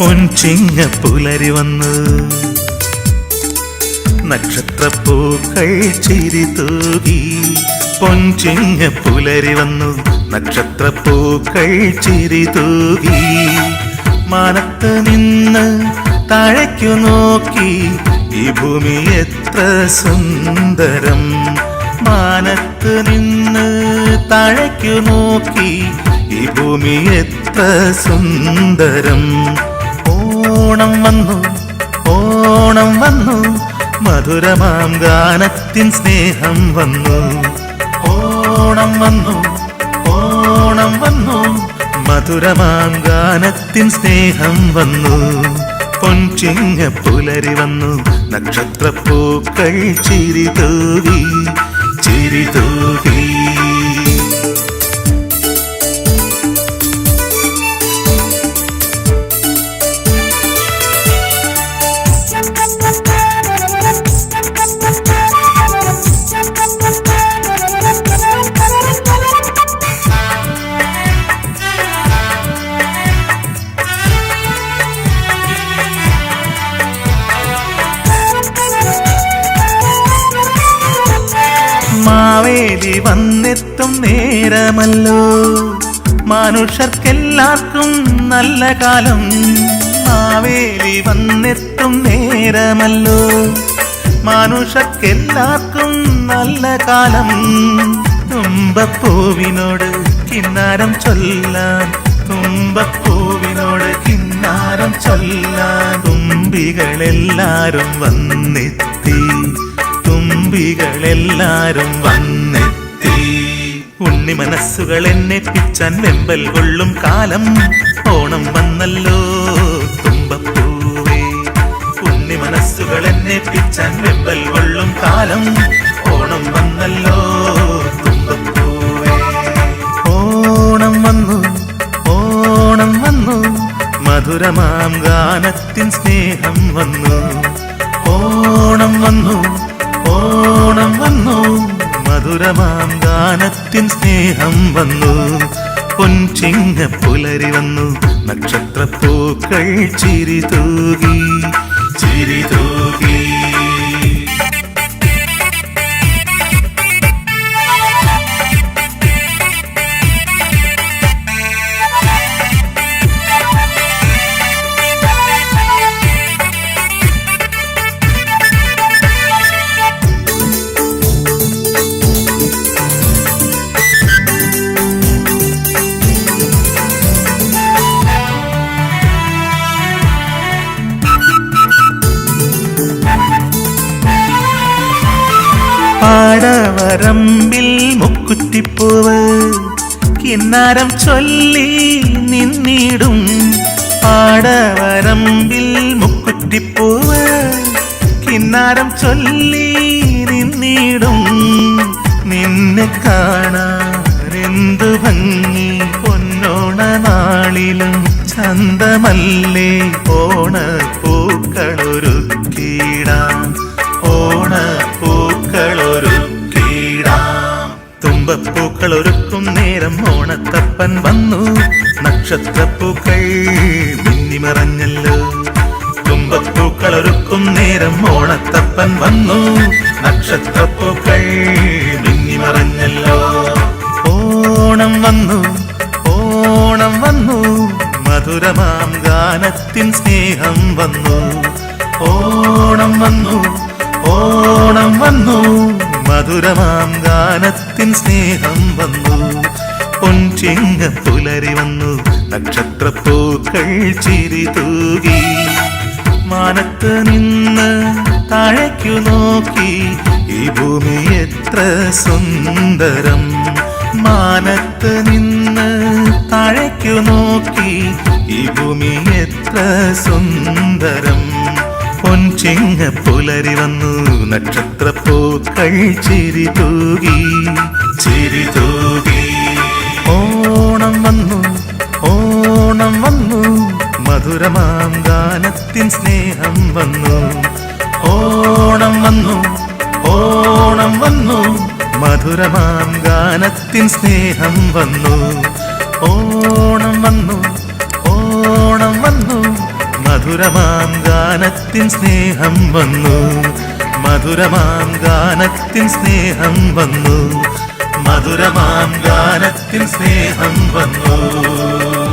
പൊൻചിങ്ങ പുലരി വന്നു നക്ഷത്രപ്പൂക്കൾ ചിരി തൂകി പൊൻചിങ്ങ പുലരി വന്നു. നക്ഷത്രപ്പൂക്കൾ ചിരി തൂകി മാനത്ത് നിന്ന് താഴേക്കു നോക്കി ഈ ഭൂമി എത്ര സുന്ദരം. മാനത്ത് നിന്ന് താഴേക്കു നോക്കി ഈ ഭൂമി എത്ര സുന്ദരം. ഓണം വന്നു ഓണം വന്നു. മധുരമാം ഗാനത്തിൻ സ്നേഹം വന്നു. ഓണം വന്നു ഓണം വന്നു. മധുരമാം ഗാനത്തിൻ സ്നേഹം വന്നു. പൊൻചിങ്ങ പുലരി വന്നു നക്ഷത്രപ്പൂക്കൾ ചിരി തൂവി ചിരി തൂകി. മാവേലി വന്നെത്തും നേരമല്ലോ. മനുഷ്യർക്കെല്ലാവർക്കും നല്ല കാലം. മാവേലി വന്നെത്തും നേരമല്ലോ. മനുഷ്യർക്കെല്ലാവർക്കും നല്ല കാലം. തുമ്പപ്പൂവിനോട് കിന്നാരം ചൊല്ലാൻ. തുമ്പപ്പൂവിനോട് കിന്നാരം ചൊല്ലാൻ. തുമ്പികളെല്ലാരും വന്നെത്തി. തുമ്പികളെല്ലാരും വന്നെത്തി. ഉണ്ണി മനസ്സുകൾ എന്നെ പിച്ചാൻ വെമ്പൽ കൊള്ളും കാലം ഓണം വന്നല്ലോ. തുമ്പപ്പൂവേ ഉണ്ണി മനസ്സുകൾ എന്നെ പിച്ചാൻ വെമ്പൽ കൊള്ളും കാലം ഓണം വന്നല്ലോ. തുമ്പപ്പൂവേ ഓണം വന്നു ഓണം വന്നു. മധുരമാം ഗാനത്തിൻ സ്നേഹം വന്നു. ഓണം വന്നു ഓണം വന്നു. മധുരമാം ഗാനത്തിൻ സ്നേഹം വന്നു. പൊൻചിങ്ങ പുലരി വന്നു. നക്ഷത്രപ്പൂക്കൾ ചിരി തൂകി. ചിരി തൂകി. പാടവരമ്പിൽ മുക്കുറ്റിപ്പൂവ് കിന്നാരം ചൊല്ലി നിന്നിടും പാടവരമ്പിൽ മുക്കുറ്റിപ്പൂവ് കിന്നാരം ചൊല്ലി നിന്നിടും. നിന്നെ കാണാനെന്തു ഭംഗി? പൊന്നോണ നാളിലും ചന്തമല്ലേ? ഓണപ്പൂക്കളൊരുക്കിടാം തുമ്പപ്പൂക്കൾ ഒരുക്കും നേരം ഓണത്തപ്പൻ വന്നു. നക്ഷത്രപ്പൂക്കൾ മിന്നിമറഞ്ഞല്ലോ. കുടുംബപ്പൂക്കൾ ഒരുക്കും നേരം ഓണത്തപ്പൻ വന്നു. നക്ഷത്രപ്പൂക്കൾ മിന്നിമറഞ്ഞല്ലോ. ഓണം വന്നു ഓണം വന്നു. മധുരമാം ഗാനത്തിൻ സ്നേഹം വന്നു. ഓണം വന്നു ഓണം വന്നു. മധുരമാം ഗാനത്തിൻ സ്നേഹം വന്നു. പൊൻചിങ്ങ പുലരി വന്നു. നക്ഷത്രപ്പൂക്കൾ ചിരി തൂകി. മാനത്ത് നിന്ന് താഴേക്കു നോക്കി. ഈ ഭൂമി എത്ര സുന്ദരം. മാനത്ത് നിന്ന് താഴേക്കു നോക്കി. ഈ ഭൂമി എത്ര സുന്ദരം. പൊൻചിങ്ങ പുലരി വന്നു. നക്ഷത്രപ്പൂക്കൾ ചിരി തൂകി. ചിരി തൂകി. ഓണം വന്നു. ഓണം വന്നു. മധുരമാം ഗാനത്തിൻ സ്നേഹം വന്നു. ഓണം വന്നു. ഓണം വന്നു. മധുരമാം ഗാനത്തിൻ സ്നേഹം വന്നു. ഓണം വന്നു. ഓണം വന്നു. മധുരമാം ഗാനത്തിൻ സ്നേഹം വന്നു. മധുരമാം ഗാനത്തിൻ സ്നേഹം വന്നു. മധുരമാം ഗാനത്തിൻ സ്നേഹം വന്നു.